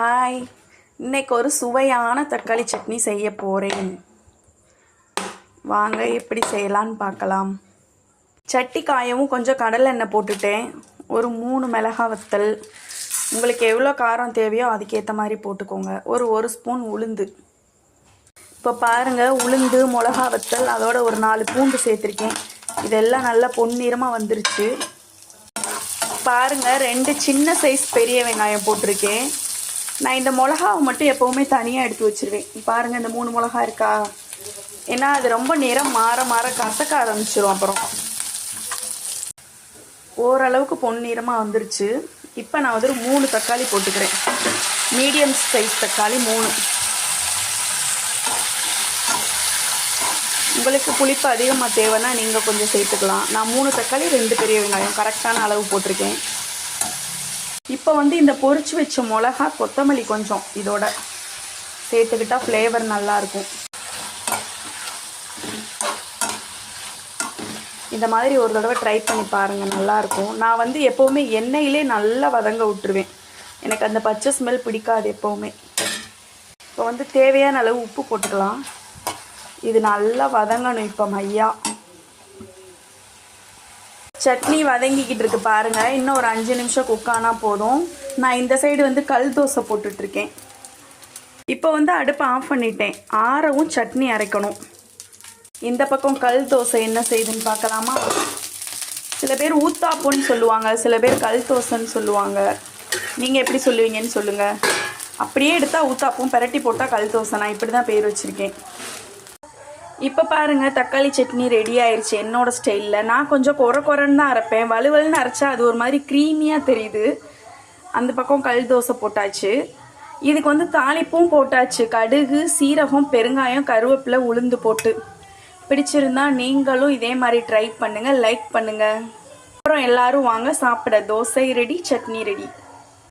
Hi இன்னைக்கு ஒரு சுவையான தக்காளி சட்னி செய்ய போகிறேன் வாங்க எப்படி செய்யலான்னு பார்க்கலாம். சட்டி காயவும் கொஞ்சம் கடலை எண்ணெய் போட்டுட்டேன். ஒரு மூணு மிளகா வத்தல். உங்களுக்கு எவ்வளோ காரம் தேவையோ அதுக்கேற்ற மாதிரி போட்டுக்கோங்க. ஒரு ஒரு ஸ்பூன் உளுந்து. இப்போ பாருங்கள் உளுந்து மிளகா வத்தல் அதோட ஒரு நாலு பூண்டு சேர்த்துருக்கேன். இதெல்லாம் நல்லா பொன்னிறமாக வந்துருச்சு. பாருங்க ரெண்டு சின்ன சைஸ் பெரிய வெங்காயம் போட்டிருக்கேன். நான் இந்த மிளகாவை மட்டும் எப்போவுமே தனியாக எடுத்து வச்சிருவேன். பாருங்கள் இந்த மூணு மிளகா இருக்கா? ஏன்னா அது ரொம்ப நேரம் மாற மாற கசக்க ஆரம்பிச்சிடும் அப்புறம். ஓரளவுக்கு பொன்னிறமாக வந்துருச்சு. இப்போ நான் வந்து ஒரு மூணு தக்காளி போட்டுக்கிறேன். மீடியம் சைஸ் தக்காளி மூணு. உங்களுக்கு புளிப்பு அதிகமாக தேவைன்னா நீங்கள் கொஞ்சம் சேர்த்துக்கலாம். நான் மூணு தக்காளி ரெண்டு பெரிய வெங்காயம். கரெக்டான அளவு போட்டிருக்கேன். இப்போ வந்து இந்த பொறிச்சு வச்ச மிளகா கொத்தமல்லி கொஞ்சம் இதோட சேர்த்துக்கிட்டா ஃப்ளேவர் நல்லாயிருக்கும் இந்த மாதிரி ஒரு தடவை ட்ரை பண்ணி பாருங்கள் நல்லாயிருக்கும் நான் வந்து எப்போவுமே எண்ணெயிலே நல்லா வதங்க விட்டுருவேன். எனக்கு அந்த பச்சை ஸ்மெல் பிடிக்காது எப்போவுமே. இப்போ வந்து தேவையான அளவு உப்பு போட்டுக்கலாம். இது நல்லா வதங்கணும் இப்போ மையா. சட்னி வதங்கிக்கிட்டு இருக்கு பாருங்க. இன்னும் ஒரு அஞ்சு நிமிஷம் குக் ஆனால் போதும். நான் இந்த சைடு வந்து கல் தோசை போட்டுட்ருக்கேன். இப்போ வந்து அடுப்பை ஆஃப் பண்ணிட்டேன். ஆறவும் சட்னி அரைக்கணும். இந்த பக்கம் கல் தோசை என்ன செய்யுதுன்னு பார்க்கலாமா? சில பேர் ஊத்தாப்போன்னு சொல்லுவாங்க சில பேர் கல் தோசைன்னு சொல்லுவாங்க. நீங்கள் எப்படி சொல்லுவீங்கன்னு சொல்லுங்கள் அப்படியே எடுத்தால் ஊத்தாப்பம் பரட்டி போட்டால் கல் தோசை. நான் இப்படி தான் பேர் வச்சுருக்கேன். இப்போ பாருங்க தக்காளி சட்னி ரெடி ஆயிடுச்சு என்னோட ஸ்டைலில் நான் கொஞ்சம் குறை குறைன்னு தான் அரைப்பேன். வலுவலுன்னு அரைச்சா அது ஒரு மாதிரி க்ரீமியாக தெரியுது. அந்த பக்கம் கல் தோசை போட்டாச்சு. இதுக்கு வந்து தாளிப்பும் போட்டாச்சு. கடுகு சீரகம் பெருங்காயம் கருவேப்பிலை உளுந்து போட்டு. பிடிச்சிருந்தா நீங்களும் இதே மாதிரி ட்ரை பண்ணுங்கள் லைக் பண்ணுங்கள் அப்புறம் எல்லோரும் வாங்க சாப்பிட. Dosa ready chutney ready